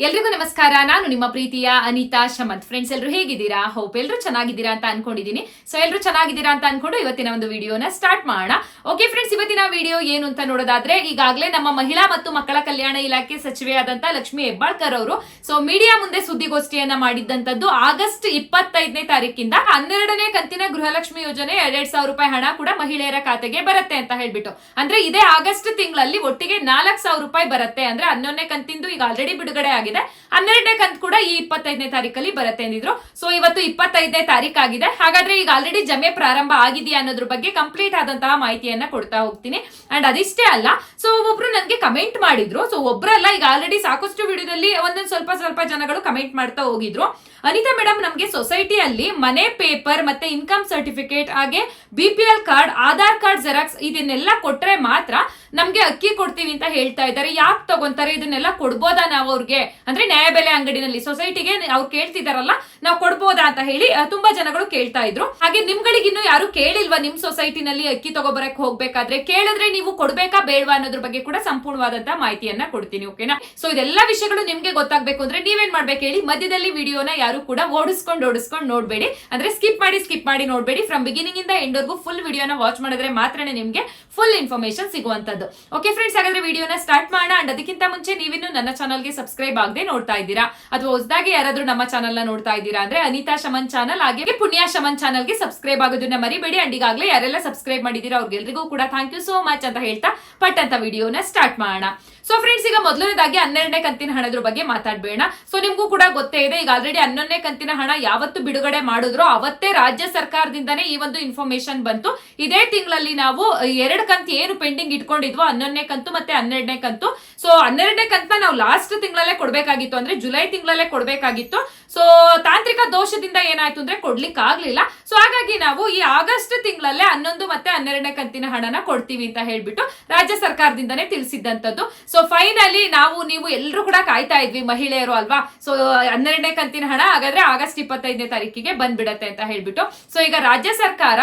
ಎಲ್ರಿಗೂ ನಮಸ್ಕಾರ. ನಾನು ನಿಮ್ಮ ಪ್ರೀತಿಯ ಅನಿತಾ ಶಮಂತ್. ಫ್ರೆಂಡ್ಸ್ ಎಲ್ಲರೂ ಹೇಗಿದ್ದೀರಾ? ಹೋಪ್ ಎಲ್ಲರೂ ಚೆನ್ನಾಗಿದ್ದೀರಾ ಅಂತ ಅನ್ಕೊಂಡಿದ್ದೀನಿ. ಸೊ ಎಲ್ಲರೂ ಚೆನ್ನಾಗಿದ್ದೀರಾ ಅಂತ ಅನ್ಕೊಂಡು ಇವತ್ತಿನ ಒಂದು ವಿಡಿಯೋನ ಸ್ಟಾರ್ಟ್ ಮಾಡೋಣ. ಓಕೆ ಫ್ರೆಂಡ್ಸ್ ಇವತ್ತಿನ ವಿಡಿಯೋ ಏನು ಅಂತ ನೋಡೋದಾದ್ರೆ, ಈಗಾಗಲೇ ನಮ್ಮ ಮಹಿಳಾ ಮತ್ತು ಮಕ್ಕಳ ಕಲ್ಯಾಣ ಇಲಾಖೆ ಸಚಿವೆ ಆದಂತ ಲಕ್ಷ್ಮಿ ಹೆಬ್ಬಾಳ್ಕರ್ ಅವರು ಸೊ ಮೀಡಿಯಾ ಮುಂದೆ ಸುದ್ದಿಗೋಷ್ಠಿಯನ್ನ ಮಾಡಿದ್ದಂಥದ್ದು ಆಗಸ್ಟ್ ಇಪ್ಪತ್ತೈದನೇ ತಾರೀಕಿಂದ ಹನ್ನೆರಡನೇ ಕಂತಿನ ಗೃಹಲಕ್ಷ್ಮಿ ಯೋಜನೆ ಎರಡ್ ಸಾವಿರ ರೂಪಾಯಿ ಹಣ ಕೂಡ ಮಹಿಳೆಯರ ಖಾತೆಗೆ ಬರುತ್ತೆ ಅಂತ ಹೇಳ್ಬಿಟ್ಟು. ಅಂದ್ರೆ ಇದೇ ಆಗಸ್ಟ್ ತಿಂಗಳಲ್ಲಿ ಒಟ್ಟಿಗೆ ನಾಲ್ಕು ಸಾವಿರ ರೂಪಾಯಿ ಬರುತ್ತೆ. ಅಂದ್ರೆ ಹನ್ನೊಂದನೇ ಕಂತಿಂದು ಈಗ ಆಲ್ರೆಡಿ ಬಿಡುಗಡೆ ಆಗಿದೆ. ಹನ್ನೆರಡನೇ ಕಂತ್ ಕೂಡ ಈ ಇಪ್ಪತ್ತೈದನೇ ತಾರೀಕಲ್ಲಿ ಬರುತ್ತೆ ಅಂದಿದ್ರು ಸೊ ಇವತ್ತು ಇಪ್ಪತ್ತೈದನೇ ತಾರೀಕು ಆಗಿದೆ. ಹಾಗಾದ್ರೆ ಈಗ ಆಲ್ರೆಡಿ ಜಮೆ ಪ್ರಾರಂಭ ಆಗಿದೆಯಾ ಅನ್ನೋದ್ರ ಬಗ್ಗೆ ಕಂಪ್ಲೀಟ್ ಆದಂತಹ ಮಾಹಿತಿಯನ್ನ ಕೊಡ್ತಾ ಹೋಗ್ತೀನಿ. ಅಂಡ್ ಅದಿಷ್ಟೇ ಅಲ್ಲ ಸೊ ಒಬ್ರು ನನಗೆ ಕಮೆಂಟ್ ಮಾಡಿದ್ರು. ಸೊ ಒಬ್ರಲ್ಲ ಈಗ ಆಲ್ರೆಡಿ ಸಾಕಷ್ಟು ವಿಡಿಯೋದಲ್ಲಿ ಒಂದೊಂದು ಸ್ವಲ್ಪ ಸ್ವಲ್ಪ ಜನಗಳು ಕಮೆಂಟ್ ಮಾಡ್ತಾ ಹೋಗಿದ್ರು. ಅನಿತಾ ಮೇಡಮ್ ನಮಗೆ ಸೊಸೈಟಿಯಲ್ಲಿ ಮನೆ ಪೇಪರ್ ಮತ್ತೆ ಇನ್ಕಮ್ ಸರ್ಟಿಫಿಕೇಟ್ ಹಾಗೆ B card Aadhaar card xerox ಇದನ್ನೆಲ್ಲ ಕೊಟ್ರೆ ಮಾತ್ರ ನಮ್ಗೆ ಅಕ್ಕಿ ಕೊಡ್ತೀವಿ ಅಂತ ಹೇಳ್ತಾ ಇದ್ದಾರೆ. ಯಾಕೆ ತಗೊಂತಾರೆ? ಇದನ್ನೆಲ್ಲ ಕೊಡ್ಬೋದಾ ನಾವು ಅವ್ರಿಗೆ? ಅಂದ್ರೆ ನ್ಯಾಯಬೆಲೆ ಅಂಗಡಿನಲ್ಲಿ ಸೊಸೈಟಿಗೆ ಅವ್ರು ಕೇಳ್ತಿದಾರಲ್ಲ, ನಾವು ಕೊಡ್ಬೋದಾ ಅಂತ ಹೇಳಿ ತುಂಬಾ ಜನಗಳು ಕೇಳ್ತಾ ಇದ್ರು. ಹಾಗೆ ನಿಮ್ಗಳಿಗೆ ಇನ್ನು ಯಾರು ಕೇಳಿಲ್ವಾ ನಿಮ್ ಸೊಸೈಟಿನಲ್ಲಿ ಅಕ್ಕಿ ತಗೋಬರಕ್ ಹೋಗ್ಬೇಕಾದ್ರೆ? ಕೇಳಿದ್ರೆ ನೀವು ಕೊಡ್ಬೇಕಾ ಬೇಡವಾ ಅನ್ನೋದ್ರ ಬಗ್ಗೆ ಕೂಡ ಸಂಪೂರ್ಣವಾದಂತಹ ಮಾಹಿತಿಯನ್ನ ಕೊಡ್ತೀನಿ ಓಕೆನಾ ಸೊ ಇದೆಲ್ಲ ವಿಷಯಗಳು ನಿಮ್ಗೆ ಗೊತ್ತಾಗ್ಬೇಕು ಅಂದ್ರೆ ನೀವೇನ್ ಮಾಡ್ಬೇಕು ಹೇಳಿ ಮಧ್ಯದಲ್ಲಿ ವಿಡಿಯೋನ ಯಾರು ಕೂಡ ಓಡಿಸ್ಕೊಂಡು ಓಡಿಸ್ಕೊಂಡು ನೋಡಬೇಡಿ. ಅಂದ್ರೆ ಸ್ಕಿಪ್ ಮಾಡಿ ಸ್ಕಿಪ್ ಮಾಡಿ ನೋಡಬೇಡಿ. ಫ್ರಮ್ ಬಿಗಿನಿಂಗ್ ಇಂದ ಎಂಡ್ ವರ್ಗು ಫುಲ್ ವಿಡಿಯೋನ ವಾಚ್ ಮಾಡಿದ್ರೆ ಮಾತ್ರನೇ ನಿಮಗೆ ಫುಲ್ ಇನ್ಫಾರ್ಮೇಶನ್ ಸಿಗುವಂತದ್ದು ಓಕೆ ಫ್ರೆಂಡ್ಸ್ ಹಾಗಾದ್ರೆ ವಿಡಿಯೋನ ಸ್ಟಾರ್ಟ್ ಮಾಡೋಣ. ಅಂಡ್ ಅದಕ್ಕಿಂತ ಮುಂಚೆ ನೀವಿನ್ನು ನನ್ನ ಚಾನಲ್ಗೆ ಸಬ್ಸ್ಕ್ರೈಬ್ ಆಗದೆ ನೋಡ್ತಾ ಇದ್ದೀರಾ? ಅಥವಾ ಹೊಸದಾಗಿ ಯಾರಾದ್ರೂ ನಮ್ಮ ಚಾನಲ್ನ ನೋಡ್ತಾ ಇದ್ದೀರಾ ಅಂದ್ರೆ ಅನಿತಾ ಶಮನ್ ಚಾನಲ್ ಹಾಗೆ ಪುಣ್ಯ ಶಮನ್ ಚಾನಲ್ಗೆ ಸಬ್ಸ್ಕ್ರೈಬ್ ಆಗೋದನ್ನ ಮರಿಬೇಡಿ. ಅಂಡ್ ಈಗಾಗಲೇ ಯಾರೆಲ್ಲ ಸಬ್ಸ್ಕ್ರೈಬ್ ಮಾಡಿದೀರಾ ಅವ್ರಿಗೆಲ್ರಿಗೂ ಕೂಡ ಥ್ಯಾಂಕ್ ಯು ಸೋ ಮಚ್ ಅಂತ ಹೇಳ್ತಾ ಪಟ್ ಅಂತ ವಿಡಿಯೋನ ಸ್ಟಾರ್ಟ್ ಮಾಡೋಣ. ಸೊ ಫ್ರೆಂಡ್ಸ್ ಈಗ ಮೊದಲನೇದಾಗಿ ಹನ್ನೆರಡನೇ ಕಂತಿನ ಹಣದ ಬಗ್ಗೆ ಮಾತಾಡಬೇಡ. ಸೊ ನಿಮಗೂ ಕೂಡ ಗೊತ್ತೇ ಇದೆ. ಈಗ ಆಲ್ರೆಡಿ ಹನ್ನೊಂದನೇ ಕಂತಿನ ಹಣ ಯಾವತ್ತು ಬಿಡುಗಡೆ ಮಾಡಿದ್ರು ಅವತ್ತೇ ರಾಜ್ಯ ಸರ್ಕಾರದಿಂದನೇ ಈ ಒಂದು ಇನ್ಫಾರ್ಮೇಶನ್ ಬಂತು. ಇದೇ ತಿಂಗಳಲ್ಲಿ ನಾವು ಎರಡು ಕಂತು ಏನು ಪೆಂಡಿಂಗ್ ಇಟ್ಕೊಂಡಿದ್ವು, ಹನ್ನೊಂದನೇ ಕಂತು ಮತ್ತೆ ಹನ್ನೆರಡನೇ ಕಂತು. ಸೊ ಹನ್ನೆರಡನೇ ಕಂತ ನಾವು ಲಾಸ್ಟ್ ತಿಂಗಳಲ್ಲೇ ಕೊಡ್ಬೇಕಾಗಿತ್ತು ಅಂದ್ರೆ ಜುಲೈ ತಿಂಗಳಲ್ಲೇ ಕೊಡ್ಬೇಕಾಗಿತ್ತು. ಸೊ ತಾಂತ್ರಿಕ ದೋಷದಿಂದ ಏನಾಯ್ತು ಅಂದ್ರೆ ಕೊಡ್ಲಿಕ್ಕೆ ಆಗ್ಲಿಲ್ಲ. ಸೊ ಹಾಗಾಗಿ ನಾವು ಈ ಆಗಸ್ಟ್ ತಿಂಗಳಲ್ಲೇ ಹನ್ನೊಂದು ಮತ್ತೆ ಹನ್ನೆರಡನೇ ಕಂತಿನ ಹಣನ ಕೊಡ್ತೀವಿ ಅಂತ ಹೇಳ್ಬಿಟ್ಟು ರಾಜ್ಯ ಸರ್ಕಾರದಿಂದನೇ ತಿಳಿಸಿದ್ದಂಥದ್ದು. ಸೊ ಫೈನಲಿ ನಾವು, ನೀವು ಎಲ್ಲರೂ ಕೂಡ ಕಾಯ್ತಾ ಇದ್ವಿ ಮಹಿಳೆಯರು ಅಲ್ವಾ? ಸೊ ಹನ್ನೆರಡನೇ ಕಂತಿನ ಹಣ ಹಾಗಾದ್ರೆ ಆಗಸ್ಟ್ ಇಪ್ಪತ್ತೈದನೇ ತಾರೀಕಿಗೆ ಬಂದ್ಬಿಡತ್ತೆ ಅಂತ ಹೇಳ್ಬಿಟ್ಟು. ಸೊ ಈಗ ರಾಜ್ಯ ಸರ್ಕಾರ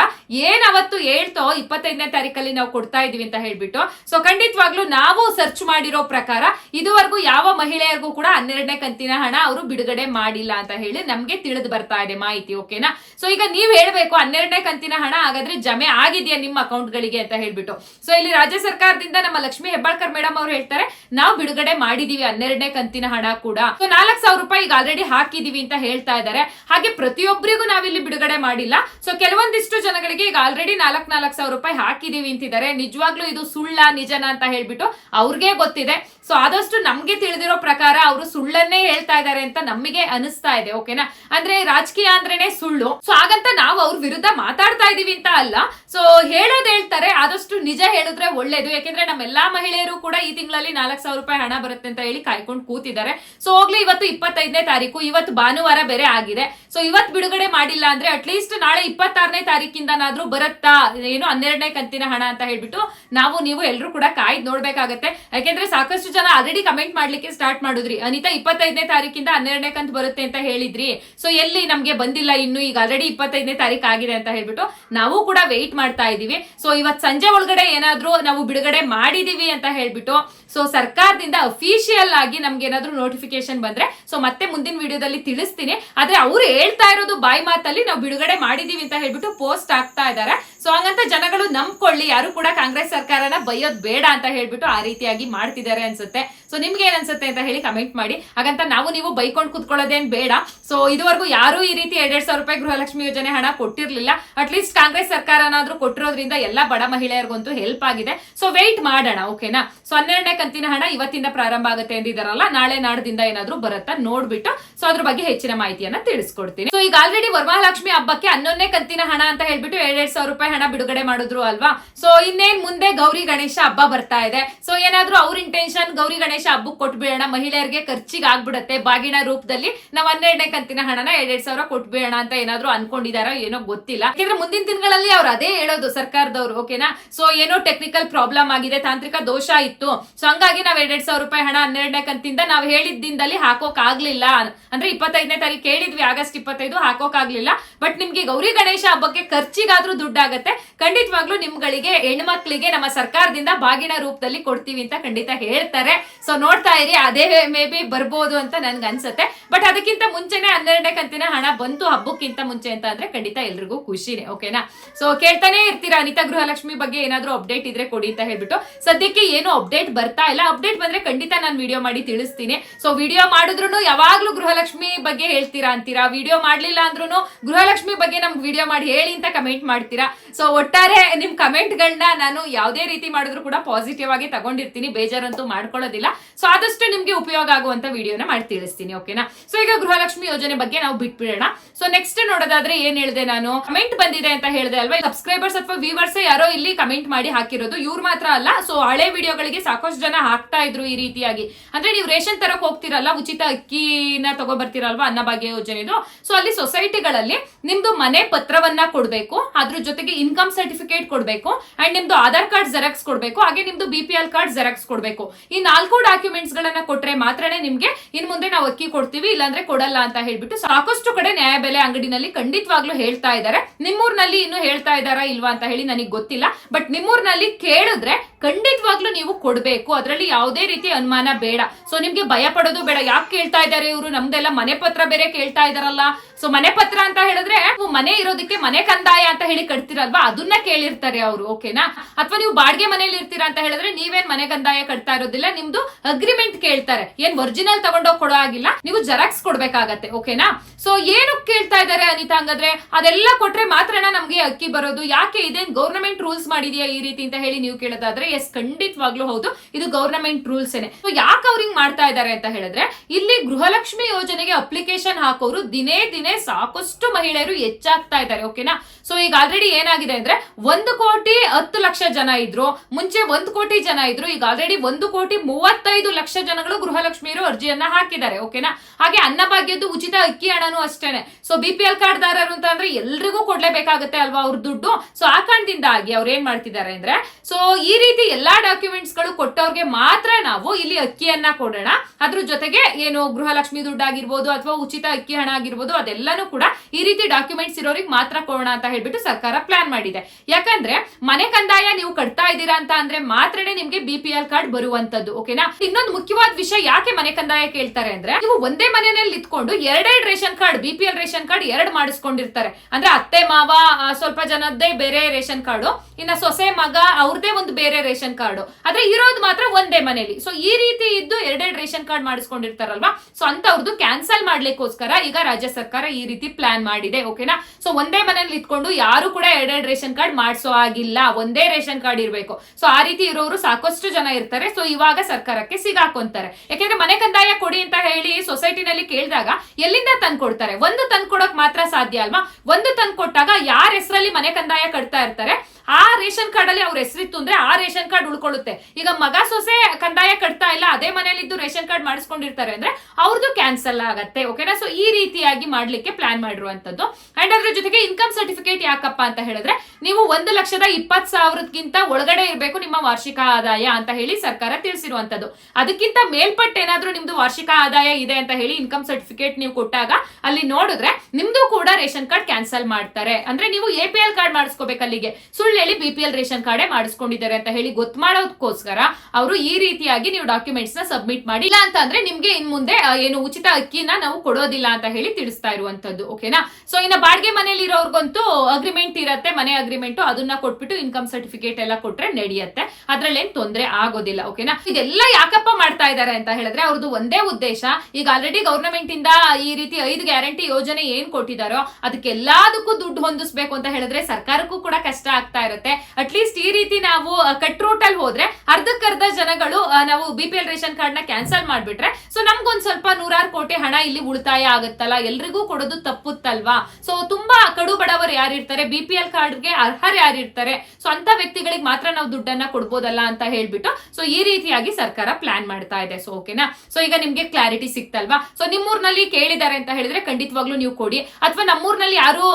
ಏನ್ ಅವತ್ತು ಹೇಳ್ತೋ ಇಪ್ಪತ್ತೈದನೇ ತಾರೀಕಲ್ಲಿ ನಾವು ಕೊಡ್ತಾ ಇದೀವಿ ಅಂತ ಹೇಳ್ಬಿಟ್ಟು. ಸೊ ಖಂಡಿತವಾಗ್ಲೂ ನಾವು ಸರ್ಚ್ ಮಾಡಿರೋ ಪ್ರಕಾರ ಇದುವರೆಗೂ ಯಾವ ಮಹಿಳೆಯರಿಗೂ ಕೂಡ ಹನ್ನೆರಡನೇ ಕಂತಿನ ಹಣ ಅವರು ಬಿಡುಗಡೆ ಮಾಡಿಲ್ಲ ಅಂತ ಹೇಳಿ ನಮ್ಗೆ ತಿಳಿದು ಬರ್ತಾ ಇದೆ ಮಾಹಿತಿ, ಓಕೆನಾ? ಸೊ ಈಗ ನೀವ್ ಹೇಳ್ಬೇಕು ಹನ್ನೆರಡನೇ ಕಂತಿನ ಹಣ ಹಾಗಾದ್ರೆ ಜಮೆ ಆಗಿದೆಯಾ ನಿಮ್ಮ ಅಕೌಂಟ್ ಗಳಿಗೆ ಅಂತ ಹೇಳ್ಬಿಟ್ಟು. ಸೊ ಇಲ್ಲಿ ರಾಜ್ಯ ಸರ್ಕಾರದಿಂದ ನಮ್ಮ ಲಕ್ಷ್ಮಿ ಹೆಬ್ಬಾಳ್ಕರ್ ಮೇಡಮ್ ಅವ್ರು ಹೇಳ್ತಾರೆ, ನಾವು ಬಿಡುಗಡೆ ಮಾಡಿದೀವಿ ಹನ್ನೆರಡನೇ ಕಂತಿನ ಹಣ ಕೂಡ. ಸೊ ನಾಲ್ಕು ಸಾವಿರ ರೂಪಾಯಿ ಈಗ ಆಲ್ರೆಡಿ ಹಾಕಿದೀವಿ ಅಂತ ಹೇಳ್ತಾ ಇದ್ದಾರೆ. ಹಾಗೆ ಪ್ರತಿಯೊಬ್ಬರಿಗೂ ನಾವಿಲ್ಲಿ ಬಿಡುಗಡೆ ಮಾಡಿಲ್ಲ. ಸೊ ಕೆಲವೊಂದಿಷ್ಟು ಜನಗಳಿಗೆ ಈಗ ಆಲ್ರೆಡಿ ನಾಲ್ಕ್ ನಾಲ್ಕು ಸಾವಿರ ರೂಪಾಯಿ ಹಾಕಿದೀವಿ ಅಂತಿದ್ದಾರೆ. ನಿಜವಾಗ್ಲೂ ಇದು ಸುಳ್ಳ, ನಿಜನ ಅಂತ ಹೇಳ್ಬಿಟ್ಟು ಅವ್ರಿಗೆ ಗೊತ್ತಿದೆ. ಸೊ ಆದಷ್ಟು ನಮ್ಗೆ ತಿಳಿದಿರೋ ಪ್ರಕಾರ ಅವರು ಸುಳ್ಳನ್ನೇ ಹೇಳ್ತಾ ಇದ್ದಾರೆ ಅಂತ ನಮಗೆ ಅನಿಸ್ತಾ ಇದೆ, ಓಕೆನಾ? ಅಂದ್ರೆ ರಾಜಕೀಯ ಅಂದ್ರೇನೆ ಸುಳ್ಳು. ಸೊ ಹಾಗಂತ ನಾವು ಅವ್ರ ವಿರುದ್ಧ ಮಾತಾಡ್ತಾ ಇದೀವಿ ಅಂತ ಅಲ್ಲ. ಸೊ ಹೇಳೋದ್ ಹೇಳ್ತಾರೆ, ಆದಷ್ಟು ನಿಜ ಹೇಳಿದ್ರೆ ಒಳ್ಳೇದು. ಯಾಕೆಂದ್ರೆ ನಮ್ಮೆಲ್ಲಾ ಮಹಿಳೆಯರು ಕೂಡ ಈ ತಿಂಗಳಲ್ಲಿ ನಾಲ್ಕು ಸಾವಿರ ರೂಪಾಯಿ ಹಣ ಬರುತ್ತೆ ಅಂತ ಹೇಳಿ ಕಾಯ್ಕೊಂಡು ಕೂತಿದ್ದಾರೆ. ಸೊ ಹೋಗ್ಲಿ, ಇವತ್ತು ಇಪ್ಪತ್ತೈದನೇ ತಾರೀಕು, ಇವತ್ತು ಭಾನುವಾರ ಬೇರೆ ಆಗಿದೆ. ಸೊ ಇವತ್ತು ಬಿಡುಗಡೆ ಮಾಡಿಲ್ಲ ಅಂದ್ರೆ ಅಟ್ಲೀಸ್ಟ್ ನಾಳೆ ಇಪ್ಪತ್ತಾರನೇ ತಾರೀಕಿಂದನಾದ್ರೂ ಬರುತ್ತಾ? ಏನು ಹನ್ನೆರಡನೇ ಕಂತಿನ ಹಣ ಅಂತ ಹೇಳ್ಬಿಟ್ಟು ನಾವು, ನೀವು ಎಲ್ಲರೂ ಕೂಡ ಕಾಯ್ದು ನೋಡ್ಬೇಕಾಗತ್ತೆ. ಯಾಕೆಂದ್ರೆ ಸಾಕಷ್ಟು ಜನ ಆಲ್ರೆಡಿ ಕಮೆಂಟ್ ಮಾಡ್ಲಿಕ್ಕೆ ಸ್ಟಾರ್ಟ್ ಮಾಡಿದ್ರಿ. ಅನಿತಾ, ಇಪ್ಪತ್ತೈದನೇ ತಾರೀಕಿಂದ ಹನ್ನೆರಡನೇ ಕಂತು ಬರುತ್ತೆ ಅಂತ ಹೇಳಿದ್ರಿ. ಸೊ ಎಲ್ಲಿ ನಮ್ಗೆ ಬಂದಿಲ್ಲ ಇನ್ನು? ಈಗ ಆಲ್ರೆಡಿ ಇಪ್ಪತ್ತೈದನೇ ತಾರೀಕು ಆಗಿದೆ ಅಂತ ಹೇಳ್ಬಿಟ್ಟು ನಾವು ಕೂಡ ವೆಯ್ಟ್ ಮಾಡ್ತಾ ಇದೀವಿ ಸೊ ಇವತ್ ಸಂಜೆ ಒಳಗಡೆ ಏನಾದ್ರೂ ನಾವು ಬಿಡುಗಡೆ ಮಾಡಿದೀವಿ ಅಂತ ಹೇಳ್ಬಿಟ್ಟು ಸೊ ಸರ್ಕಾರದಿಂದ ಅಫಿಷಿಯಲ್ ಆಗಿ ನಮ್ಗೆ ಏನಾದ್ರೂ ನೋಟಿಫಿಕೇಶನ್ ಬಂದ್ರೆ ಸೊ ಮತ್ತೆ ಮುಂದಿನ ವಿಡಿಯೋದಲ್ಲಿ ತಿಳಿಸ್ತೀನಿ. ಆದ್ರೆ ಅವ್ರು ಹೇಳ್ತಾ ಇರೋದು ಬಾಯಿ ಮಾತಲ್ಲಿ ನಾವು ಬಿಡುಗಡೆ ಮಾಡಿದೀವಿ ಅಂತ ಹೇಳ್ಬಿಟ್ಟು ಪೋಸ್ಟ್ ಆಗ್ತಾ ಇದ್ದಾರೆ ಸೊ ಹಂಗಂತ ಜನಗಳು ನಂಬ್ಕೊಳ್ಳಿ. ಯಾರು ಕೂಡ ಕಾಂಗ್ರೆಸ್ ಸರ್ಕಾರನ ಬೈಯೋದ್ ಬೇಡ ಅಂತ ಹೇಳ್ಬಿಟ್ಟು ಆ ರೀತಿಯಾಗಿ ಮಾಡ್ತಿದ್ದಾರೆ ಅನ್ಸುತ್ತೆ. ですって ಸೊ ನಿಮ್ಗೆ ಏನ್ ಅನ್ಸುತ್ತೆ ಅಂತ ಹೇಳಿ ಕಮೆಂಟ್ ಮಾಡಿ. ಹಾಗಂತ ನಾವು ನೀವು ಬೈಕೊಂಡು ಕುತ್ಕೊಳ್ಳೋದೇನ್ ಬೇಡ. ಸೊ ಇದುವರೆಗೂ ಯಾರು ಈ ರೀತಿ ಎರಡೆರಡು ಸಾವಿರ ರೂಪಾಯಿ ಗೃಹಲಕ್ಷ್ಮಿ ಯೋಜನೆ ಹಣ ಕೊಟ್ಟಿರ್ಲಿಲ್ಲ. ಅಟ್ಲೀಸ್ಟ್ ಕಾಂಗ್ರೆಸ್ ಸರ್ಕಾರನಾದ್ರೂ ಕೊಟ್ಟಿರೋದ್ರಿಂದ ಎಲ್ಲಾ ಬಡ ಮಹಿಳೆಯರಿಗಂತೂ ಹೆಲ್ಪ್ ಆಗಿದೆ. ಸೊ ವೆಯ್ಟ್ ಮಾಡೋಣ ಓಕೆನಾ ಸೊ ಹನ್ನೆರಡನೇ ಕಂತಿನ ಹಣ ಇವತ್ತಿಂದ ಪ್ರಾರಂಭ ಆಗುತ್ತೆ ಅಂದಿದಾರಲ್ಲ ನಾಳೆ ನಾಡದಿಂದ ಏನಾದ್ರು ಬರುತ್ತಾ ನೋಡ್ಬಿಟ್ಟು. ಸೊ ಅದ್ರ ಬಗ್ಗೆ ಹೆಚ್ಚಿನ ಮಾಹಿತಿಯನ್ನ ತಿಳಿಸ್ಕೊಡ್ತೀನಿ. ಸೊ ಈಗ ಆಲ್ರೆಡಿ ವರಮಹಾಲಕ್ಷ್ಮಿ ಹಬ್ಬಕ್ಕೆ ಹನ್ನೊಂದನೇ ಕಂತಿನ ಹಣ ಅಂತ ಹೇಳ್ಬಿಟ್ಟು ಎರಡೆರಡು ಸಾವಿರ ರೂಪಾಯಿ ಹಣ ಬಿಡುಗಡೆ ಮಾಡಿದ್ರು ಅಲ್ವಾ? ಸೊ ಇನ್ನೇನ್ ಮುಂದೆ ಗೌರಿ ಗಣೇಶ ಹಬ್ಬ ಬರ್ತಾ ಇದೆ. ಸೊ ಏನಾದ್ರೂ ಅವ್ರ ಇಂಟೆನ್ಷನ್ ಗೌರಿ ಗಣೇಶ ಹಬ್ಬಕ್ಕೆ ಕೊಟ್ಬಿಡೋಣ. ಮಹಿಳೆಯರಿಗೆ ಖರ್ಚಿಗೆ ಆಗ್ಬಿಡತ್ತೆ. ಬಾಗಿನ ರೂಪದಲ್ಲಿ ನಾವ್ ಹನ್ನೆರಡನೇ ಕಂತಿನ ಹಣನ ಎರಡ್ ಸಾವಿರ ಕೊಟ್ಬಿಡೋಣ ಅಂತ ಏನಾದ್ರು ಅನ್ಕೊಂಡಿದಾರೋ ಏನೋ ಗೊತ್ತಿಲ್ಲ. ಯಾಕಂದ್ರೆ ಮುಂದಿನ ದಿನಗಳಲ್ಲಿ ಅವ್ರು ಅದೇ ಹೇಳೋದು ಸರ್ಕಾರದವ್ರು ಓಕೆನಾ ಸೊ ಏನೋ ಟೆಕ್ನಿಕಲ್ ಪ್ರಾಬ್ಲಮ್ ಆಗಿದೆ, ತಾಂತ್ರಿಕ ದೋಷ ಇತ್ತು. ಸೊ ಹಂಗಾಗಿ ನಾವ್ ಎರಡ್ ಸಾವಿರ ರೂಪಾಯಿ ಹಣ ಹನ್ನೆರಡನೇ ಕಂತಿಂದ ಹೇಳಿದ ದಿನದಲ್ಲಿ ಹಾಕೋಕ್ ಆಗ್ಲಿಲ್ಲ. ಅಂದ್ರೆ ಇಪ್ಪತ್ತೈದನೇ ತಾರೀಕು ಕೇಳಿದ್ವಿ ಆಗಸ್ಟ್ ಇಪ್ಪತ್ತೈದು ಹಾಕೋಕ್ ಆಗ್ಲಿಲ್ಲ. ಬಟ್ ನಿಮ್ಗೆ ಗೌರಿ ಗಣೇಶ ಹಬ್ಬಕ್ಕೆ ಖರ್ಚಿಗಾದ್ರೂ ದುಡ್ಡಾಗತ್ತೆ ಖಂಡಿತವಾಗ್ಲೂ ನಿಮ್ಗಳಿಗೆ ಹೆಣ್ಮಕ್ಳಿಗೆ ನಮ್ಮ ಸರ್ಕಾರದಿಂದ ಬಾಗಿನ ರೂಪದಲ್ಲಿ ಕೊಡ್ತೀವಿ ಅಂತ ಖಂಡಿತ ಹೇಳ್ತಾರೆ. ಸೊ ನೋಡ್ತಾ ಇರಿ, ಅದೇ ಮೇ ಬಿ ಬರ್ಬೋದು ಅಂತ ನನ್ಗೆ ಅನ್ಸುತ್ತೆ. ಬಟ್ ಅದಕ್ಕಿಂತ ಮುಂಚೆನೆ ಹನ್ನೆರಡನೇ ಕಂತಿನ ಹಣ ಬಂತು ಹಬ್ಬಕ್ಕಿಂತ ಮುಂಚೆ ಅಂತ ಅಂದ್ರೆ ಖಂಡಿತ ಎಲ್ರಿಗೂ ಖುಷಿನೇ ಓಕೆನಾ ಸೊ ಕೇಳ್ತಾನೆ ಇರ್ತೀರಾ ಅನಿತಾ ಗೃಹಲಕ್ಷ್ಮಿ ಬಗ್ಗೆ ಏನಾದ್ರೂ ಅಪ್ಡೇಟ್ ಇದ್ರೆ ಕೊಡಿ ಅಂತ ಹೇಳ್ಬಿಟ್ಟು. ಸದ್ಯಕ್ಕೆ ಏನು ಅಪ್ಡೇಟ್ ಬರ್ತಾ ಇಲ್ಲ. ಅಪ್ಡೇಟ್ ಬಂದ್ರೆ ಖಂಡಿತ ನಾನು ವಿಡಿಯೋ ಮಾಡಿ ತಿಳಿಸ್ತೀನಿ. ಸೊ ವಿಡಿಯೋ ಮಾಡಿದ್ರು ಯಾವಾಗ್ಲೂ ಗೃಹಲಕ್ಷ್ಮಿ ಬಗ್ಗೆ ಹೇಳ್ತೀರಾ ಅಂತೀರಾ? ವಿಡಿಯೋ ಮಾಡ್ಲಿಲ್ಲ ಅಂದ್ರೂ ಗೃಹಲಕ್ಷ್ಮಿ ಬಗ್ಗೆ ನಮ್ಗೆ ವಿಡಿಯೋ ಮಾಡಿ ಹೇಳಿ ಅಂತ ಕಮೆಂಟ್ ಮಾಡ್ತೀರಾ? ಸೊ ಒಟ್ಟಾರೆ ನಿಮ್ ಕಮೆಂಟ್ ಗಳನ್ನ ನಾನು ಯಾವುದೇ ರೀತಿ ಮಾಡಿದ್ರು ಕೂಡ ಪಾಸಿಟಿವ್ ಆಗಿ ತಗೊಂಡಿರ್ತೀನಿ. ಬೇಜಾರಂತೂ ಮಾಡ್ಕೊಳ್ಳೋದಿಲ್ಲ. ಸೊ ಆದಷ್ಟು ನಿಮ್ಗೆ ಉಪಯೋಗ ಆಗುವಂತ ವಿಡಿಯೋನ ಮಾಡಿ ತಿಳಿಸ್ತೀನಿ ಓಕೆನಾ ಸೊ ಈಗ ಗೃಹಲಕ್ಷ್ಮಿ ಯೋಜನೆ ಬಗ್ಗೆ ನಾವು ಬಿಟ್ಬಿಡೋಣ. ಸೊ ನೆಕ್ಸ್ಟ್ ನೋಡೋದಾದ್ರೆ ಏನ್ ಹೇಳಿದೆ ನಾನು? ಕಮೆಂಟ್ ಬಂದಿದೆ ಅಂತ ಹೇಳಿದೆ ಅಲ್ವಾ? ಸಬ್ಸ್ಕ್ರೈಬರ್ಸ್ ಅಥವಾ ವ್ಯೂವರ್ಸ್ ಯಾರೋ ಇಲ್ಲಿ ಕಮೆಂಟ್ ಮಾಡಿ ಹಾಕಿರೋದು, ಇವ್ರು ಮಾತ್ರ ಅಲ್ಲ ಸೊ ಹಳೆ ವಿಡಿಯೋಗಳಿಗೆ ಸಾಕಷ್ಟು ಜನ ಹಾಕ್ತಾ ಇದ್ರು ಈ ರೀತಿಯಾಗಿ. ಅಂದ್ರೆ ನೀವು ರೇಷನ್ ತರಕ್ ಹೋಗ್ತಿರಲ್ಲ, ಉಚಿತ ಅಕ್ಕಿನ ತಗೋ ಬರ್ತಿರಲ್ವಾ ಅನ್ನಭಾಗ್ಯ ಯೋಜನೆದು? ಸೊ ಅಲ್ಲಿ ಸೊಸೈಟಿಗಳಲ್ಲಿ ನಿಮ್ದು ಮನೆ ಪತ್ರವನ್ನ ಕೊಡ್ಬೇಕು, ಅದ್ರ ಜೊತೆಗೆ ಇನ್ಕಮ್ ಸರ್ಟಿಫಿಕೇಟ್ ಕೊಡ್ಬೇಕು ಅಂಡ್ ನಿಮ್ದು ಆಧಾರ್ ಕಾರ್ಡ್ ಜೆರಾಕ್ಸ್ ಕೊಡ್ಬೇಕು, ಹಾಗೆ ನಿಮ್ದು B P L card xerox ಕೊಡ್ಬೇಕು. ಈ ನಾಲ್ಕು ಡಾಕ್ಯುಮೆಂಟ್ಸ್ ಗಳನ್ನ ಕೊಟ್ರೆ ಮಾತ್ರನೇ ನಿಮ್ಗೆ ಇನ್ ಮುಂದೆ ನಾವು ಅಕ್ಕಿ ಕೊಡ್ತೀವಿ, ಇಲ್ಲಾಂದ್ರೆ ಕೊಡಲ್ಲ ಅಂತ ಹೇಳ್ಬಿಟ್ಟು ಸಾಕಷ್ಟು ಕಡೆ ನ್ಯಾಯಬೆಲೆ ಅಂಗಡಿನಲ್ಲಿ ಖಂಡಿತವಾಗ್ಲೂ ಹೇಳ್ತಾ ಇದ್ದಾರೆ. ನಿಮ್ಮೂರ್ನಲ್ಲಿ ಇನ್ನು ಹೇಳ್ತಾ ಇದಾರಾ ಇಲ್ವಾ ಅಂತ ಹೇಳಿ ನನಗೆ ಗೊತ್ತಿಲ್ಲ. ಬಟ್ ನಿಮ್ಮೂರ್ನಲ್ಲಿ ಕೇಳಿದ್ರೆ ಖಂಡಿತವಾಗ್ಲೂ ನೀವು ಕೊಡ್ಬೇಕು. ಅದರಲ್ಲಿ ಯಾವುದೇ ರೀತಿ ಅನುಮಾನ ಬೇಡ. ಸೊ ನಿಮ್ಗೆ ಭಯ ಪಡೋದು ಬೇಡ. ಯಾಕೆ ಕೇಳ್ತಾ ಇದ್ದಾರೆ ಇವರು? ನಮ್ದೆಲ್ಲ ಮನೆ ಪತ್ರ ಬೇರೆ ಕೇಳ್ತಾ ಇದಾರಲ್ಲ ಸೊ ಮನೆ ಪತ್ರ ಅಂತ ಹೇಳಿದ್ರೆ, ನೀವು ಮನೆ ಇರೋದಕ್ಕೆ ಮನೆ ಕಂದಾಯ ಅಂತ ಹೇಳಿ ಕಟ್ತಿರಲ್ವಾ? ಅದನ್ನ ಕೇಳಿರ್ತಾರೆ ಅವರು ಓಕೆನಾ ಅಥವಾ ನೀವು ಬಾಡಿಗೆ ಮನೇಲಿ ಇರ್ತೀರಾ ಅಂತ ಹೇಳಿದ್ರೆ, ನೀವೇನ್ ಮನೆ ಕಂದಾಯ ಕಟ್ತಾ ಇರೋದಿಲ್ಲ, ನಿಮ್ದು ಅಗ್ರಿಮೆಂಟ್ ಕೇಳ್ತಾರೆ. ಏನ್ ಒರಿಜಿನಲ್ ತಗೊಂಡೋಗ್ ಕೊಡೋ ಆಗಿಲ್ಲ ನೀವು ಜೆರಾಕ್ಸ್ ಕೊಡ್ಬೇಕಾಗತ್ತೆ ಓಕೆನಾ ಸೊ ಏನು ಕೇಳ್ತಾ ಇದಾರೆ ಅನಿತಾ ಹಂಗಾದ್ರೆ? ಅದೆಲ್ಲ ಕೊಟ್ರೆ ಮಾತ್ರನ ನಮ್ಗೆ ಅಕ್ಕಿ ಬರೋದು. ಯಾಕೆ ಇದೇನ್ ಗೌರ್ನಮೆಂಟ್ ರೂಲ್ಸ್ ಮಾಡಿದ್ಯಾ ಈ ರೀತಿ ಅಂತ ಹೇಳಿ ನೀವು ಕೇಳೋದಾದ್ರೆ ಎಸ್ ಖಂಡಿತವಾಗ್ಲೂ ಹೌದು. ಇದು ಗೌರ್ನಮೆಂಟ್ ರೂಲ್ಸ್ ಏನೆ. ಸೊ ಯಾಕೆ ಅವ್ರಿಂಗ್ ಮಾಡ್ತಾ ಇದ್ದಾರೆ ಅಂತ ಹೇಳಿದ್ರೆ, ಇಲ್ಲಿ ಗೃಹಲಕ್ಷ್ಮಿ ಯೋಜನೆಗೆ ಅಪ್ಲಿಕೇಶನ್ ಹಾಕೋರು ದಿನೇ ದಿನೇ ಸಾಕಷ್ಟು ಮಹಿಳೆಯರು ಹೆಚ್ಚಾಗ್ತಾ ಇದ್ದಾರೆ ಓಕೆನಾ ಸೊ ಈಗ ಆಲ್ರೆಡಿ ಏನಾಗಿದೆ ಅಂದ್ರೆ ಒಂದು ಕೋಟಿ ಹತ್ತು ಲಕ್ಷ ಜನ ಇದ್ರು, ಮುಂಚೆ ಒಂದು ಕೋಟಿ ಜನ ಇದ್ರು, ಈಗ ಆಲ್ರೆಡಿ ಒಂದು ಕೋಟಿ ಮೂವತ್ತೈದು ಲಕ್ಷ ಜನಗಳು ಗೃಹಲಕ್ಷ್ಮಿಯರು ಅರ್ಜಿಯನ್ನ ಹಾಕಿದ್ದಾರೆ ಓಕೆನಾ ಹಾಗೆ ಅನ್ನಭಾಗ್ಯದ್ದು ಉಚಿತ ಅಕ್ಕಿ ಹಣನೂ ಅಷ್ಟೇನೆ. So B P L card ದಾರರು ಅಂತ ಅಂದ್ರೆ ಎಲ್ರಿಗೂ ಕೊಡ್ಲೇಬೇಕಾಗುತ್ತೆ ಅಲ್ವಾ ಅವ್ರ ದುಡ್ಡು? ಸೊ ಆ ಕಾರಣದಿಂದಾಗಿ ಅವ್ರು ಏನ್ ಮಾಡ್ತಿದ್ದಾರೆ ಅಂದ್ರೆ ಸೊ ಈ ರೀತಿ ಎಲ್ಲಾ ಡಾಕ್ಯುಮೆಂಟ್ಸ್ಗಳು ಕೊಟ್ಟವ್ರಿಗೆ ಮಾತ್ರ ನಾವು ಇಲ್ಲಿ ಅಕ್ಕಿಯನ್ನ ಕೊಡೋಣ. ಅದ್ರ ಜೊತೆಗೆ ಏನು ಗೃಹಲಕ್ಷ್ಮಿ ದುಡ್ಡು ಆಗಿರ್ಬೋದು ಅಥವಾ ಉಚಿತ ಅಕ್ಕಿ ಹಣ ಆಗಿರ್ಬೋದು ಅದೆಲ್ಲಾನು ಕೂಡ ಈ ರೀತಿ ಡಾಕ್ಯುಮೆಂಟ್ಸ್ ಇರೋರಿಗೆ ಮಾತ್ರ ಕೊಡೋಣ ಅಂತ ಹೇಳ್ಬಿಟ್ಟು ಸರ್ಕಾರ ಪ್ಲಾನ್ ಮಾಡಿದೆ. ಯಾಕಂದ್ರೆ ಮನೆ ಕಂದಾಯ ನೀವು ಕಟ್ತಾ ಇದ್ದೀರಾ ಅಂತ ಅಂದ್ರೆ ಮಾತ್ರನೇ ನಿಮ್ಗೆ ಬಿ ಪಿ ಎಲ್ ಕಾರ್ಡ್ ಬರುವಂತದ್ದು ಓಕೆನಾ ಇನ್ನೊಂದು ಮುಖ್ಯವಾದ ವಿಷಯ ಯಾಕೆ ಮನೆ ಕಂದಾಯ ಕೇಳ್ತಾರೆ ಅಂದ್ರೆ ನೀವು ಒಂದೇ ಮನೆಯಲ್ಲಿ ಇದ್ಕೊಂಡು ಎರಡೆರಡು ration card B P L ration card ಎರಡು ಮಾಡಿಸ್ಕೊಂಡಿರ್ತಾರೆ. ಅಂದ್ರೆ ಅತ್ತೆ, ಮಾವ ಸ್ವಲ್ಪ ಜನದ್ದೇ ಬೇರೆ ರೇಷನ್ ಕಾರ್ಡು ಇನ್ನ ಸೊಸೆ, ಮಗ, ಅವ್ರದೇ ಒಂದು ಬೇರೆ ರೇಷನ್ ಕಾರ್ಡು ಆದ್ರೆ ಇರೋದು ಮಾತ್ರ ಒಂದೇ ಮನೆಯಲ್ಲಿ ಸೊ ಈ ರೀತಿ ಇದ್ದು ಎರಡೆರಡು ರೇಷನ್ ಕಾರ್ಡ್ ಮಾಡಿಸ್ಕೊಂಡಿರ್ತಾರಲ್ವಾ? ಸೊ ಅಂತವ್ರದ್ದು ಕ್ಯಾನ್ಸಲ್ ಮಾಡ್ಲಿಕ್ಕೋಸ್ಕರ ಈಗ ರಾಜ್ಯ ಸರ್ಕಾರ ಈ ರೀತಿ ಪ್ಲಾನ್ ಮಾಡಿದೆ ಓಕೆನಾ ಸೊ ಒಂದೇ ಮನೇಲಿ ಇಟ್ಕೊಂಡು ಯಾರು ಕೂಡ ಎರಡೆರಡು ರೇಷನ್ ಕಾರ್ಡ್ ಮಾಡಿಸೋ ಆಗಿಲ್ಲ ಒಂದೇ ರೇಷನ್ ಕಾರ್ಡ್ ಇರಬೇಕು. ಸೊ ಆ ರೀತಿ ಇರೋರು ಸಾಕಷ್ಟು ಜನ ಇರ್ತಾರೆ. ಸೊ ಇವಾಗ ಸರ್ಕಾರಕ್ಕೆ ಸಿಗಾಕೊಂತಾರೆ. ಯಾಕೆಂದ್ರೆ ಮನೆ ಕಂದಾಯ ಕೊಡಿ ಅಂತ ಹೇಳಿ ಸೊಸೈಟಿನಲ್ಲಿ ಕೇಳಿದಾಗ ಎಲ್ಲಿಂದ ತಂದ್ಕೊಡ್ತಾರೆ? ಒಂದು ತಂದ್ಕೊಡಕ್ ಮಾತ್ರ ಸಾಧ್ಯ ಅಲ್ವಾ? ಒಂದು ತಂದ್ಕೊಟ್ಟಾಗ ಯಾರ ಹೆಸರಲ್ಲಿ ಮನೆ ಕಂದಾಯ ಕಟ್ತಾ ಇರ್ತಾರೆ? ಆ ರೇಷನ್ ಕಾರ್ಡ್ ಅಲ್ಲಿ ಅವ್ರ ಹೆಸರಿತ್ತು ಅಂದ್ರೆ ಆ ರೇಷನ್ ಕಾರ್ಡ್ ಉಳ್ಕೊಳ್ಳುತ್ತೆ. ಈಗ ಮಗ ಸೊಸೆ ಕಂದಾಯ ಕಟ್ತಾ ಇಲ್ಲ, ಅದೇ ಮನೇಲಿದ್ದು ರೇಷನ್ ಕಾರ್ಡ್ ಮಾಡಿಸ್ಕೊಂಡಿರ್ತಾರೆ ಅಂದ್ರೆ ಅವ್ರದ್ದು ಕ್ಯಾನ್ಸಲ್ ಆಗತ್ತೆ ಓಕೆನಾ ಸೊ ಈ ರೀತಿಯಾಗಿ ಮಾಡ್ಲಿಕ್ಕೆ ಪ್ಲಾನ್ ಮಾಡಿರುವಂತದ್ದು ಅಂಡ್ ಅದ್ರ ಜೊತೆಗೆ ಇನ್ಕಮ್ ಸರ್ಟಿಫಿಕೇಟ್ ಯಾಕಪ್ಪ ಅಂತ ಹೇಳಿದ್ರೆ, ನೀವು ಒಂದು ಲಕ್ಷದ ಇಪ್ಪತ್ ಸಾವಿರಕ್ಕಿಂತ ಒಳಗಡೆ ಇರಬೇಕು ನಿಮ್ಮ ವಾರ್ಷಿಕ ಆದಾಯ ಅಂತ ಹೇಳಿ ಸರ್ಕಾರ ತಿಳಿಸಿರುವಂತದ್ದು ಅದಕ್ಕಿಂತ ಮೇಲ್ಪಟ್ಟ ಏನಾದ್ರೂ ನಿಮ್ದು ವಾರ್ಷಿಕ ಆದಾಯ ಇದೆ ಅಂತ ಹೇಳಿ ಇನ್ಕಮ್ ಸರ್ಟಿಫಿಕೇಟ್ ನೀವು ಕೊಟ್ಟಾಗ, ಅಲ್ಲಿ ನೋಡಿದ್ರೆ ನಿಮ್ದು ಕೂಡ ರೇಷನ್ ಕಾರ್ಡ್ ಕ್ಯಾನ್ಸಲ್ ಮಾಡ್ತಾರೆ. ಅಂದ್ರೆ ನೀವು ಎ ಪಿ ಎಲ್ ಕಾರ್ಡ್ ಮಾಡಿಸ್ಕೋಬೇಕು ಅಲ್ಲಿಗೆ. ಹೇಳಿ ಬಿಪಿಎಲ್ ರೇಷನ್ ಕಾರ್ಡೇ ಮಾಡಿಸ್ಕೊಂಡಿದ್ದಾರೆ ಅಂತ ಹೇಳಿ ಗೊತ್ತು ಮಾಡೋದಕ್ಕೋಸ್ಕರ ಅವರು ಈ ರೀತಿಯಾಗಿ ನೀವು ಡಾಕ್ಯುಮೆಂಟ್ಸ್ನ ಸಬ್ಮಿಟ್ ಮಾಡಿ. ಇಲ್ಲ ಅಂತ ಅಂದ್ರೆ ನಿಮ್ಗೆ ಇನ್ ಮುಂದೆ ಏನು ಉಚಿತ ಅಕ್ಕಿನ ನಾವು ಕೊಡೋದಿಲ್ಲ ಅಂತ ಹೇಳಿ ತಿಳಿಸ್ತಾ ಇರುವಂತದ್ದು ಓಕೆನಾ ಸೊ ಇನ್ನ ಬಾಡಿಗೆ ಮನೆಯಲ್ಲಿ ಇರೋರ್ಗಂತೂ ಅಗ್ರಿಮೆಂಟ್ ಇರತ್ತೆ, ಮನೆ ಅಗ್ರಿಮೆಂಟ್ ಅದನ್ನ ಕೊಟ್ಬಿಟ್ಟು ಇನ್ಕಮ್ ಸರ್ಟಿಫಿಕೇಟ್ ಎಲ್ಲ ಕೊಟ್ರೆ ನಡೆಯುತ್ತೆ. ಅದ್ರಲ್ಲೇನ್ ತೊಂದರೆ ಆಗೋದಿಲ್ಲ ಓಕೆನಾ ಇದೆಲ್ಲ ಯಾಕಪ್ಪ ಮಾಡ್ತಾ ಇದ್ದಾರೆ ಅಂತ ಹೇಳಿದ್ರೆ ಅವ್ರದ್ದು ಒಂದೇ ಉದ್ದೇಶ, ಈಗ ಆಲ್ರೆಡಿ ಗವರ್ನಮೆಂಟ್ ಇಂದ ಈ ರೀತಿ ಐದು ಗ್ಯಾರಂಟಿ ಯೋಜನೆ ಏನ್ ಕೊಟ್ಟಿದಾರೋ ಅದಕ್ಕೆಲ್ಲದಕ್ಕೂ ದುಡ್ಡು ಹೊಂದಿಸ್ಬೇಕು ಅಂತ ಹೇಳಿದ್ರೆ ಸರ್ಕಾರಕ್ಕೂ ಕೂಡ ಕಷ್ಟ ಆಗ್ತಾ ಇರುತ್ತೆ. ಅಟ್ಲೀಸ್ಟ್ ಈ ರೀತಿ ನಾವು ಕಟ್ ರೂಟ್ ಅಲ್ಲಿ ಹೋದ್ರೆ ಅರ್ಧಕ್ಕರ್ಧ ಜನಗಳು ನಾವು ಬಿ ಪಿ ಎಲ್ ರೇಷನ್ ಕಾರ್ಡ್ನ ಕ್ಯಾನ್ಸಲ್ ಮಾಡ್ಬಿಟ್ರೆ ಸೊ ನಮ್ಗೊಂದ್ ಸ್ವಲ್ಪ ನೂರಾರು ಕೋಟಿ ಹಣ ಇಲ್ಲಿ ಉಳಿತಾಯ ಆಗುತ್ತಲ್ಲ? ಎಲ್ರಿಗೂ ಕೊಡೋದು ತಪ್ಪುತ್ತಲ್ವಾ? ಸೊ ತುಂಬಾ ಕಡು ಬಡವರು ಯಾರಿರ್ತಾರೆ? ಬಿ ಪಿ ಎಲ್ ಕಾರ್ಡ್ಗೆ ಅರ್ಹರು ಯಾರಿರ್ತಾರೆ? ಸೊ ಅಂತ ವ್ಯಕ್ತಿಗಳಿಗೆ ಮಾತ್ರ ನಾವು ದುಡ್ಡನ್ನ ಕೊಡ್ಬೋದಲ್ಲ ಅಂತ ಹೇಳ್ಬಿಟ್ಟು ಸೊ ಈ ರೀತಿಯಾಗಿ ಸರ್ಕಾರ ಪ್ಲಾನ್ ಮಾಡ್ತಾ ಇದೆ. ಸೊ ಓಕೆನಾ ಸೊ ಈಗ ನಿಮ್ಗೆ ಕ್ಲಾರಿಟಿ ಸಿಕ್ತಲ್ವಾ? ಸೊ ನಿಮ್ಮೂರ್ನಲ್ಲಿ ಕೇಳಿದ್ದಾರೆ ಅಂತ ಹೇಳಿದ್ರೆ ಖಂಡಿತವಾಗ್ಲೂ ನೀವು ಕೊಡಿ. ಅಥವಾ ನಮ್ಮೂರ್ನಲ್ಲಿ ಯಾರು,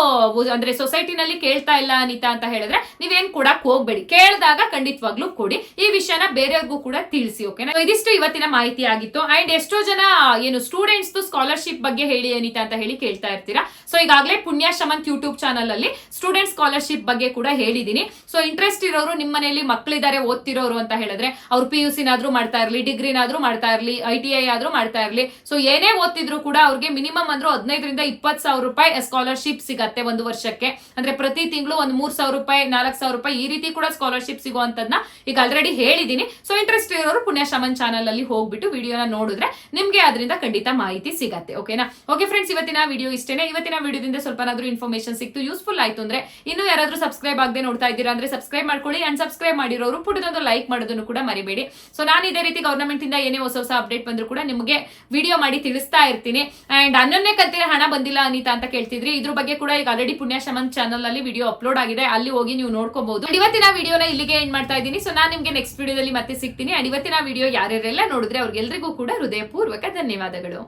ಅಂದ್ರೆ ಸೊಸೈಟಿನಲ್ಲಿ ಕೇಳ್ತಾ ಇಲ್ಲ ಅನಿತಾ ಅಂತ ಹೇಳಿದ್ರೆ ನೀವೇನ್ ಕೊಡಕ್ ಹೋಗ್ಬೇಡಿ. ಕೇಳಿದಾಗ ಖಂಡಿತವಾಗ್ಲೂ ಕೊಡಿ ಈ ವಿಷಯನ ಬೇರೆಯವ್ರಿಗೂ ಕೂಡ ತಿಳಿಸಿ ಓಕೆನಾ ಇದಿಷ್ಟು ಇವತ್ತಿನ ಮಾಹಿತಿ ಆಗಿತ್ತು. ಅಂಡ್ ಎಷ್ಟೋ ಜನ, ಏನು ಸ್ಟೂಡೆಂಟ್ಸ್ ಸ್ಕಾಲರ್ಶಿಪ್ ಬಗ್ಗೆ ಹೇಳಿ ಅನಿತಾ ಅಂತ ಹೇಳಿ ಕೇಳ್ತಾ ಇರ್ತೀರಾ? ಸೊ ಈಗಾಗಲೇ ಪುಣ್ಯ ಶಮಂತ್ ಯೂಟ್ಯೂಬ್ ಚಾನಲ್ ಅಲ್ಲಿ ಸ್ಟೂಡೆಂಟ್ ಸ್ಕಾಲರ್ಶಿಪ್ ಬಗ್ಗೆ ಕೂಡ ಹೇಳಿದೀನಿ ಸೊ ಇಂಟ್ರೆಸ್ಟ್ ಇರೋರು ನಿಮ್ಮ ಮನೆಯಲ್ಲಿ ಮಕ್ಕಳಿದ್ದಾರೆ ಓದ್ತಿರೋರು ಅಂತ ಹೇಳಿದ್ರೆ, ಅವ್ರು ಪಿ ಯು ಸಿನಾದ್ರೂ ಮಾಡ್ತಾ ಇರ್ಲಿ, ಡಿಗ್ರಿನಾದ್ರೂ ಮಾಡ್ತಾ ಇರ್ಲಿ ಐ ಟಿ ಐ ಆದ್ರೂ ಮಾಡ್ತಾ ಇರ್ಲಿ. ಸೊ ಏನೇ ಓದ್ತಿದ್ರು ಕೂಡ ಅವ್ರಿಗೆ ಮಿನಿಮಮ್ ಅಂದ್ರೂ ಹದಿನೈದರಿಂದ ಇಪ್ಪತ್ತು ಸಾವಿರ ರೂಪಾಯಿ ಸ್ಕಾಲರ್ಶಿಪ್ ಸಿಗತ್ತೆ ಒಂದು ವರ್ಷಕ್ಕೆ. ಅಂದ್ರೆ ಪ್ರತಿ ತಿಂಗಳು ಒಂದು ಮೂರ್ ಸಾವಿರ ರೂಪಾಯಿ, ನಾಲ್ಕು ಸಾವಿರ ರೂಪಾಯಿ ಈ ರೀತಿ ಕೂಡ ಸ್ಕಾಲರ್ಶಿಪ್ ಸಿಗುವಂತದ್ನ ಈಗ ಆಲ್ರೆಡಿ ಹೇಳಿದೀನಿ. ಸೊ ಇಂಟ್ರೆಸ್ಟ್ ಇರೋರು ಪುಣ್ಯ ಶಮನ್ ಚಾನಲ್ ಅಲ್ಲಿ ಹೋಗ್ಬಿಟ್ಟು ವಿಡಿಯೋನ ನೋಡಿದ್ರೆ ನಿಮ್ಗೆ ಅದರಿಂದ ಖಂಡಿತ ಮಾಹಿತಿ ಸಿಗತ್ತೆ ಓಕೆನಾ ಓಕೆ ಫ್ರೆಂಡ್ಸ್ ಇವತ್ತಿನ ವಿಡಿಯೋ ಇಷ್ಟೇನೆ. ಇವತ್ತಿನ ವಿಡಿಯೋದಿಂದ ಸ್ವಲ್ಪನಾದ್ರೂ ಇನ್ಫಾರ್ಮೇಶನ್ ಸಿಕ್ತು ಯೂಸ್ಫುಲ್ ಆಯ್ತು ಅಂದ್ರೆ ಇನ್ನು ಯಾರಾದ್ರೂ ಸಬ್ಸ್ಕ್ರೈಬ್ ಆಗದೆ ನೋಡ್ತಾ ಇದ್ದೀರಾ ಅಂದ್ರೆ ಸಬ್ಸ್ಕ್ರೈಬ್ ಮಾಡ್ಕೊಳ್ಳಿ ಅಂಡ್ ಸಬ್ಸ್ಕ್ರೈಬ್ ಮಾಡಿರೋರು ಪುಟದೊಂದು ಲೈಕ್ ಮಾಡೋದನ್ನು ಕೂಡ ಮರಿಬೇಡಿ. ಸೊ ನಾನು ಇದೇ ರೀತಿ ಗವರ್ನಮೆಂಟ್ ಇಂದ ಏನೇ ಹೊಸ ಹೊಸ ಅಪ್ಡೇಟ್ ಬಂದ್ರು ಕೂಡ ನಿಮಗೆ ವಿಡಿಯೋ ಮಾಡಿ ತಿಳಿಸ್ತಾ ಇರ್ತೀನಿ. ಅಂಡ್ ಹನ್ನೊಂದನೇ ಕಂತಿನ ಹಣ ಬಂದಿಲ್ಲ ಅನಿತಾ ಅಂತ ಕೇಳ್ತಿದ್ರಿ. ಇದ್ರ ಬಗ್ಗೆ ಕೂಡ ಈಗ ಆಲ್ರೆಡಿ ಪುಣ್ಯ ಶಮನ್ ಚಾನಲ್ ಅಲ್ಲಿ ವಿಡಿಯೋ ಅಪ್ಲೋಡ್ ಆಗಿದೆ. ಅಲ್ಲಿ ಹೋಗಿ ನೀವು ನೋಡ್ಕೋಬಹುದು. ಇವತ್ತಿನ ವಿಡಿಯೋನ ಇಲ್ಲಿಗೆ ಎಂಡ್ ಮಾಡ್ತಾ ಇದ್ದೀನಿ. ಸೊ ನಾನು ನಿಮ್ಗೆ ನೆಕ್ಸ್ಟ್ ವಿಡಿಯೋದಲ್ಲಿ ಮತ್ತೆ ಸಿಗ್ತೀನಿ. ಅಂಡ್ ಇವತ್ತಿನ ವಿಡಿಯೋ ಯಾರ್ಯಾರೆಲ್ಲ ನೋಡಿದ್ರೆ ಅವ್ರಿಗೆಲ್ರಿಗೂ ಕೂಡ ಹೃದಯಪೂರ್ವಕ ಧನ್ಯವಾದಗಳು.